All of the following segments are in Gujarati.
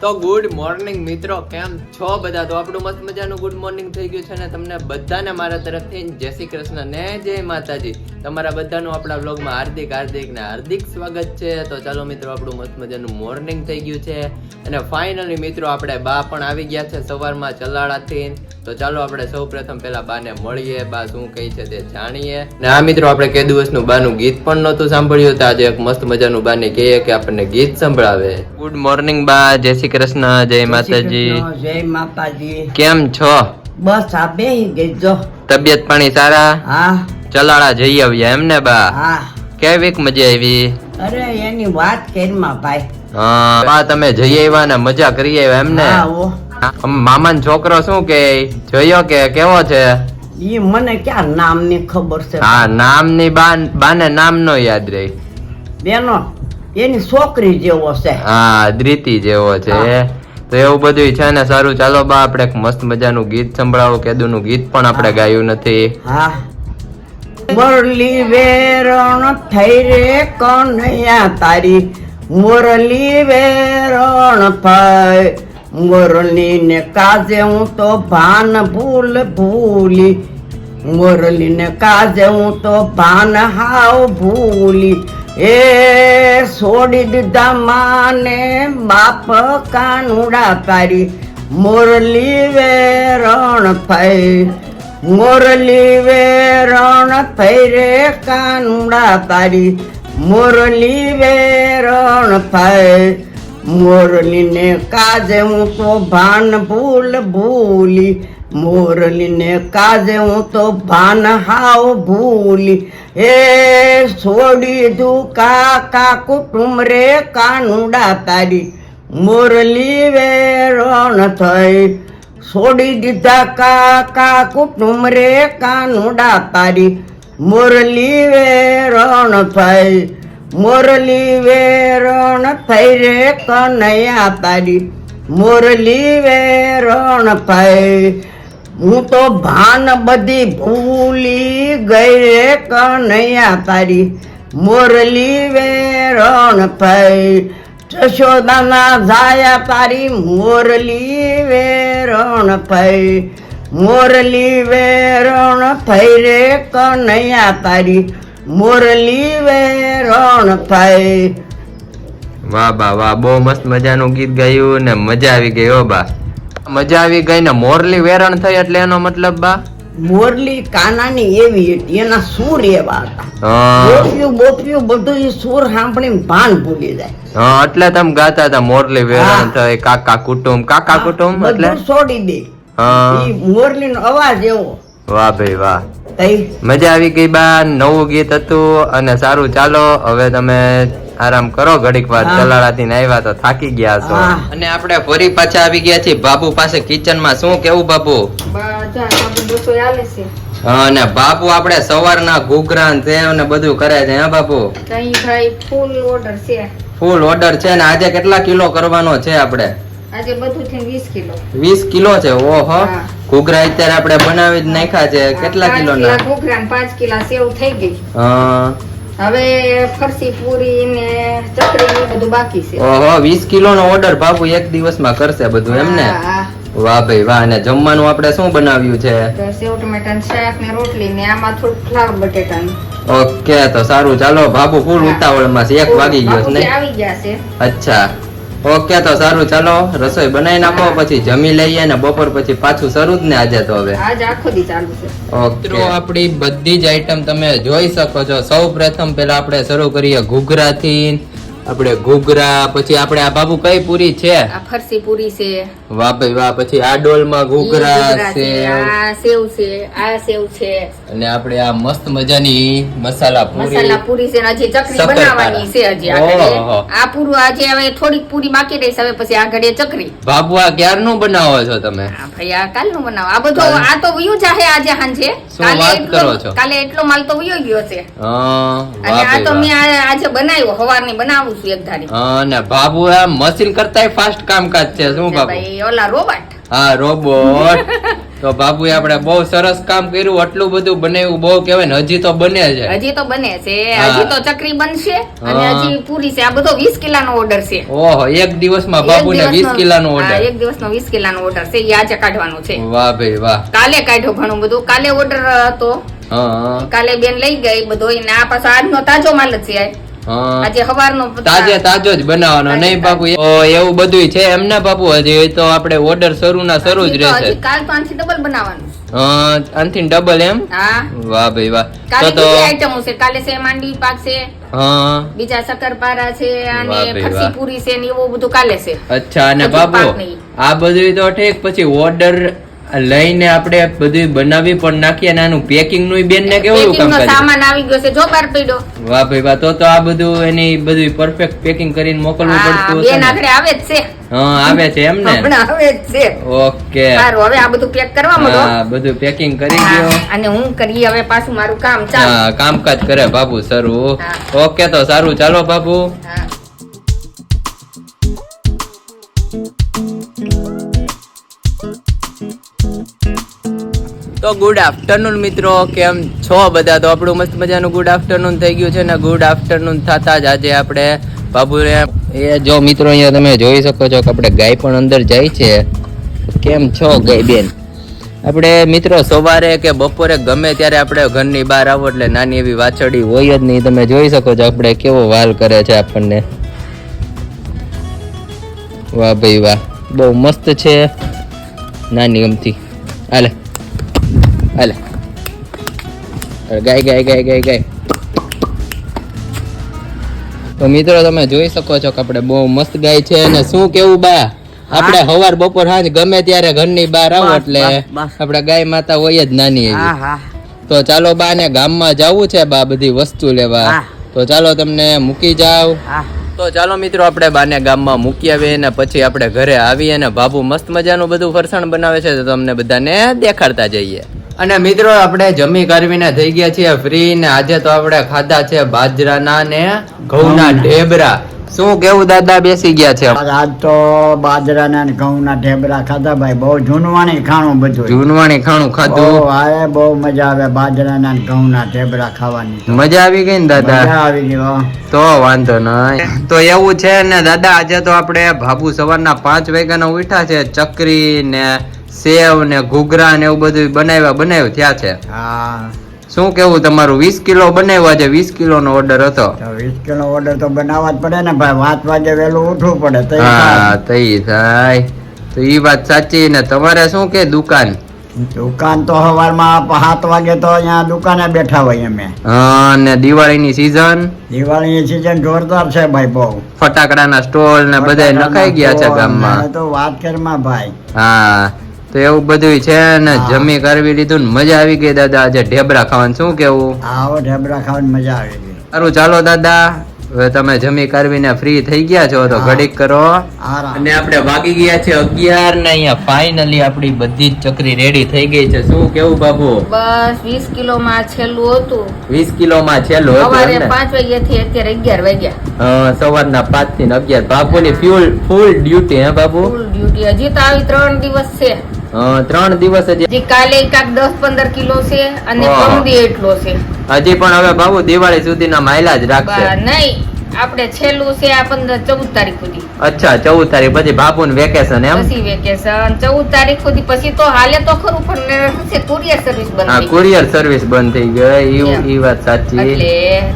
તો ગુડ મોર્નિંગ મિત્રો, કેમ છો બધા? તો આપણું મસ્ત મજાનું ગુડ મોર્નિંગ થઈ ગયું છે ને તમને બધાને મારા તરફથી જય શ્રી કૃષ્ણ ને જય માતાજી. તમારા બધાનું આપણા વ્લોગમાં હાર્દિક હાર્દિક ને હાર્દિક સ્વાગત છે. તો ચાલો મિત્રો, આપણું મસ્ત મજાનું મોર્નિંગ થઈ ગયું છે. અને ફાઇનલી મિત્રો, આપણે બા પણ આવી ગયા છે સવારમાં ચલાડાથી તો ચાલો આપણે સૌ પ્રથમ પેલા બાને મળીએ. બા શું કહી છે તે જાણીએ. ને આ મિત્રો, આપણે કે દિવસનું બાનું ગીત પણ નહોતું સાંભળ્યું. તો આજે એક મસ્ત મજાનું બાને કહીએ કે આપણને ગીત સંભળાવે. ગુડ મોર્નિંગ બા, જય શ્રી કૃષ્ણ જય માતાજી. જય માતાજી. કેમ છો? બસ આ બે ગઈજો તબિયત પાણી સારા? હા. ચલાડા જઈ આવ્યા એમને બા? હા. મજા આવી? અરે એની વાત કેરમાં ભાઈ. હા બા તમે જઈ આવ્યા ને મજા કરી આવ્યા એમને ને? મામા છોકરો શું કે? જોયો કે? કેવો છે? ઈ મને ક્યાં નામની ખબર છે? હા નામની બા બાને નામ નો યાદ રહી. બેનો એની છોકરી જેવો છે. હા દ્રિતિ જેવો છે તો એવું બધું છે ને સારું ચાલો બા આપણે એક મસ્ત મજાનું ગીત સંભળાવો કેદુનું ગીત પણ આપણે ગાયું નથી. હા. મુરલી વેરણ થઈ રે કનૈયા તારી. મુરલી વેરણ થઈ. મુરલી ને કાજે હું તો ભાન ભૂલ ભૂલી. મુરલી ને કાજે હું તો ભાન હાવ ભૂલી. એ છોડી દીધા માને બાપ કાનુડા પારી મોરલી વે વેરણ થઈ મોરલી વેરણ થઈ રે કાનુડા તારી મોરલી વેરણ થઈ મોરલીને કાજે હું તો ભાન ભૂલ ભૂલી. મોરલીને કાજે હું તો ભાન હાવ ભૂલી. એ છોડી દું કાકા કુટુંબ રે કાનુડા તારી. મોરલી વેરણ થઈ. છોડી દીધા કાકા કુટુંબ રે કાનુડા તારી. મુરલી વેરણ થઈ. મુરલી વેરણ થઈ રે કનૈયા તારી. મુરલી વેરણ થઈ. હું તો ભાન બધી ભૂલી ગઈ રે કનૈયા તારી. મોરલી વેરણ થઈ. જશોદાના જાયા તારી મોરલી વેરણ થઈ. મોરલી વેરણ થઈ રે કનૈયા તારી. મોરલી વેરણ થઈ. વાહ બા, વાહ. બહુ મસ્ત મજાનું ગીત ગાયું ને મજા આવી ગઈ હો બા. મજા આવી ગઈ ને મોરલી વેરણ થઈ એટલે એનો મતલબ બા? મોરલી કાનાની એવી હતી એના સુર એવા હતા. બોપિયું બોપિયું બધું એ સુર સાંભળીને ભાન ભૂલી જાય. હા, એટલે તમે ગાતા હતા મોરલી વેરણ. થઈ કાકા કુટુંબ કાકા કુટુંબ એટલે? છોડી દે. હા. મોરલી મોરલીનો અવાજ એવો. વાહ ભાઈ વાહ. મજા આવી ગઈ બા નવું ગીત હતું અને સારું ચાલો હવે તમે આરામ કરો ઘડીક વાર. ચલાડાથી આવ્યા તો થાકી ગયા છો. અને આપણે ફરી પાછા આવી ગયા છીએ બાબુ પાસે કિચનમાં શું કેવું બાબુ? અને બાપુ આપણે સવારના ઘૂઘરા છે અને બધું કરે છે હા બાપુ ફૂલ ઓર્ડર છે. ફૂલ ઓર્ડર છે ને આજે કેટલા કિલો કરવાનો છે આપણે? આજે બધું થઈને વીસ કિલો. 20 કિલો છે ઓહો. હા. ઘૂઘરા અત્યારે આપણે બનાવી જ નાખ્યા છે. કેટલા કિલો ના ઘૂઘરા પાંચ કિલા સેવ થઈ ગઈ. હા. હવે ફરસી પૂરી ને ચકરી બધું બાકી છે. ઓહો વીસ કિલો નો ઓર્ડર બાપુ એક દિવસમાં કરશે બધું એમ ને? હા, હા. વાહ ભાઈ વાહ અને જમવાનું આપણે શું બનાવ્યું છે? સેવ ટમેટા ને શાક ને રોટલી ને આમાં થોડું ફ્લાવર બટેટા ઓકે તો સારું. ચાલો બાબુ ફૂલ ઉતાવળમાં છે. એક વાગી ગયો છે ને? આવી ગયા છે. અચ્છા. ઓકે તો સારું ચાલો રસોઈ બનાવી નાખો પછી જમી લઈએ ને બપોર પછી પાછું શરૂ જ ને આજે તો હવે. આજ આખો દી ચાલુ છે. ઓકે. આપણી બધી જ આઈટમ તમે જોઈ શકો છો. સૌ પ્રથમ પેલા આપણે શરૂ કરીએ ઘૂઘરાથી આપણે ઘૂઘરા પછી આપણે આ બાબુ કઈ પૂરી છે? આ ફરસી પૂરી છે. વાહ ભાઈ વાહ પછી આ ડોલમાં ઘૂઘરા છે સેવ. આ સેવ છે આ સેવ છે. અને આપણે આ મસ્ત મજાની મસાલા પૂરી. મસાલા પૂરી છે હજી ચકરી બનાવવાની છે હજી આગળ આ પૂરું આજે હવે થોડીક પૂરી બાકી રહી છે હવે પછી આગળ ચકરી. બાબુ આ ક્યારનું બનાવો છો તમે? હા ભાઈ આ કાલનું બનાવો. આ બધો આ તો વયું જાહે આજે હાંજે કાલે એટલો? કાલે એટલો માલ તો વયો ગયો છે. હા, અને આ તો મેં આજે બનાવ્યો સવારની બનાવું છું એક ધારી. અને બાબુ આ મશીન કરતા ફાસ્ટ કામકાજ છે. શું બાબુ ઓલા રોબોટ હા રોબોટ તો બાપુએ આપણે બહુ સરસ કામ કર્યું આટલું બધું બનાવ્યું. બહુ કહેવાય ને હજી તો બને છે. હજી તો બને છે. હજી તો ચકરી બનશે અને હજી પૂરી છે. આ બધો વીસ કિલાનો ઓર્ડર છે. ઓહો એક દિવસમાં વીસ દિવસનો- કિલાનો હા, ઓર્ડર એક દિવસનો કિલા કિલાનો ઓર્ડર છે. એ આજે કાઢવાનો છે. વાહ ભાઈ વાહ. કાલે કાઢ્યો ઘણું બધું. કાલે ઓર્ડર હતો. કાલે બેન લઈ ગઈ બધો. ને આ પાછો આજનો તાજો માલ જ છે. આજે સવારનો તાજે તાજો જ બનાવવાનો નહીં બાપુ એવું બધું છે એમ ના બાપુ હજી તો આપણે ઓર્ડર શરૂ ના શરૂ જ રહેશે. કાલ તો આનથી ડબલ બનાવવાનું. આનથી ડબલ એમ? વાહ ભાઈ વાહ. તો તો આઈટમો છે કાલે છે માંડવી પાક છે હા. બીજા શક્કરપારા છે અને ફરસી પૂરી છે ને એવું બધું કાલે છે. અચ્છા અને બાપુ આ બધું તો ઠીક પછી ઓર્ડર લઈને આપણે બધું બનાવી પણ નાખીએ અને આનું પેકિંગનું બેન ને કેવું કામ કરે સામાન આવી ગયો છે જો બાર પડ્યો વાહ ભાઈ વાહ તો તો આ બધું એની બધું પરફેક્ટ પેકિંગ કરીને મોકલવું પડતું હશે બેન આગળ આવે જ છે. હા આવે છે એમ ને? આવે જ છે. ઓકે. સારું હવે આ બધું પેક કરવા માંડો હા બધું પેકિંગ કરી દો અને હું કરી હવે પાછું મારું કામ. ચાલુ. હા કામકાજ કરે બાપુ સારું. ઓકે તો સારું. ચાલો બાપુ હા. તો ગુડ આફ્ટરનૂન મિત્રો, કેમ છો બધા? તો આપણું મસ્ત મજાનું ગુડ આફ્ટરનૂન થઈ ગયું છે ને ગુડ આફ્ટરનૂન થતા જ આજે આપણે બાબુરે એ જો મિત્રો અહીંયા તમે જોઈ શકો છો કે આપણે ગાય પણ અંદર જાય છે. કેમ છો ગાય બેન? આપણે મિત્રો સવારે કે બપોરે ગમે ત્યારે આપણે ઘરની બહાર આવો એટલે નાની એવી વાછડી હોય જ નહીં. તમે જોઈ શકો છો આપણે કેવો વાલ કરે છે આપણને. વાહ ભાઈ વાહ, બહુ મસ્ત છે. નાની ગમતી. હાલે. હાલે ગાય ગાય ગાય ગાય ગાય તો મિત્રો તમે જોઈ શકો છો કે આપણે બહુ મસ્ત ગાય છે અને શું કેવું બા? આપણે હવાર બપોર સાંજ ગમે ત્યારે ઘરની બહાર આવો એટલે. આપણે ગાય માતા હોય જ નાની એવી. તો ચાલો બા ને ગામમાં જવું છે બા બધી વસ્તુ લેવા. તો ચાલો તમને મૂકી જાવ. તો ચાલો મિત્રો આપણે બાને ગામમાં મૂકી આવીએ અને પછી આપણે ઘરે આવીએ અને બાબુ મસ્ત મજાનું બધું ફરસાણ બનાવે છે તો તમને બધાને દેખાડતા જઈએ. અને મિત્રો આપણે જમી કરવીને થઈ ગયા છીએ ફ્રી ને આજે તો આપણે ખાધા છે બાજરાના ને ઘઉંના ઢેબરા. શું કેવું દાદા બેસી ગયા છે? આજ તો બાજરાના ને ઘઉંના ઢેબરા ખાધા ભાઈ બહુ જૂનવાણી ખાણું બધું. જૂનવાણી ખાણું ખાધું? આવે બહુ મજા આવે બાજરાના ને ઘઉંના ઢેબરા ખાવાની મજા આવી ગઈ ને દાદા? મજા આવી ગઈ તો વાંધો નહીં તો એવું છે ને દાદા આજે તો આપણે ભાભુ સવારના પાંચ વાગ્યાના ઉઠા છે ચકરી ને સેવ ને ઘૂઘરા ને એવું બધું બનાવ્યા બનાવ્યું થયા છે. હા. શું કેવું તમારું? વીસ કિલો બનાવ્યો છે વીસ કિલો નો ઓર્ડર હતો વીસ કિલો ઓર્ડર તો બનાવવા જ પડે ને ભાઈ વાત વાગે વહેલું ઉઠવું પડે હા તઈ થાય. તો એ વાત સાચી ને તમારે શું કે દુકાન? દુકાન તો સવારમાં સાત વાગે તો અહીંયા દુકાને બેઠા હોય અમે. હા ને દિવાળીની સીઝન દિવાળીની સિઝન જોરદાર છે ભાઈ બહુ. ફટાકડાના સ્ટોલ ને બધા નખાઈ ગયા છે ગામમાં. તો વાત કરમાં ભાઈ. હા. તો એવું બધું છે ને જમી કરવી લીધું ને મજા આવી ગઈ દાદા. આજે ઢેબરા ખાવાનું શું કેવું? આવો ઢેબરા ખાવાની મજા આવી ગઈ. સારું ચાલો દાદા. હવે તમે જમી કરવીને ફ્રી થઈ ગયા છો તો ઘડીક કરો. અને આપણે વાગી ગયા છે અગિયાર ને અહીંયા ફાઇનલી આપણી બધી જ ચકરી રેડી થઈ ગઈ છે. શું કેવું બાબુ બસ વીસ કિલો માં છેલ્લું હતું. વીસ કિલો માં છેલ્લું હતું ને? પાંચ વાગ્યા થી અત્યારે અગિયાર વાગ્યા. સવારના પાંચથી અગિયાર. અગિયાર બાપુની ફ્યુલ ફૂલ ડ્યુટી હે બાપુ? ફૂલ ડ્યુટી હજી તો આવી ત્રણ દિવસ છે. ત્રણ દિવસ હજી કાલે કાક દસ પંદર કિલો છે અને એટલો છે. હજી પણ હવે બાબુ દિવાળી સુધીના માયલા જ રાખશે. નહીં. આપણે છેલ્લું છે આ પંદર ચૌદ તારીખ સુધી. અચ્છા ચૌદ તારીખ પછી બાપુ વેકેશન એમ? પછી વેકેશન ચૌદ તારીખ સુધી પછી તો હાલે તો ખરું પણ છે કુરિયર સર્વિસ બંધ હા કુરિયર સર્વિસ બંધ થઈ ગઈ. એ એ વાત સાચી. એટલે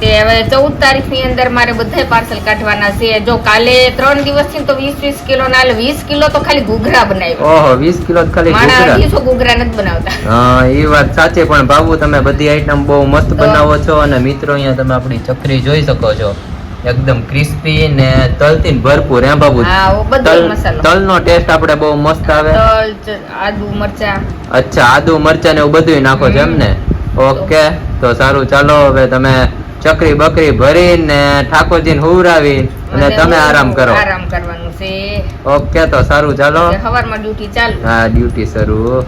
તે હવે ચૌદ તારીખની અંદર મારે બધા પાર્સલ કાઢવાના છે. જો કાલે ત્રણ દિવસથી તો વીસ વીસ કિલો ના વીસ કિલો તો ખાલી ઘૂઘરા બનાવ્યા. ઓહો વીસ કિલો ખાલી મારા ઘૂઘરા. અઢીસો ઘૂઘરા નથી બનાવતા. હા એ વાત સાચી પણ બાબુ તમે બધી આઈટમ બહુ મસ્ત બનાવો છો અને મિત્રો અહીંયા તમે આપણી ચકરી જોઈ શકો છો. એકદમ ક્રિસ્પી ને તલથી ભરપૂર હે બાબુ તલનો ટેસ્ટ આપણે બહુ મસ્ત આવે. તલ આદુ મરચા. અચ્છા આદુ મરચા ને એવું બધું નાખો છો એમ ને ઓકે તો સારું ચાલો હવે તમે ચકરી બકરી ભરી ને ઠાકોરજી હુવરાવી અને તમે આરામ કરો. આરામ કરવાનું છે. ઓકે તો સારું ચાલો. સવારમાં ડ્યુટી ચાલુ. હા ડ્યુટી શરૂ.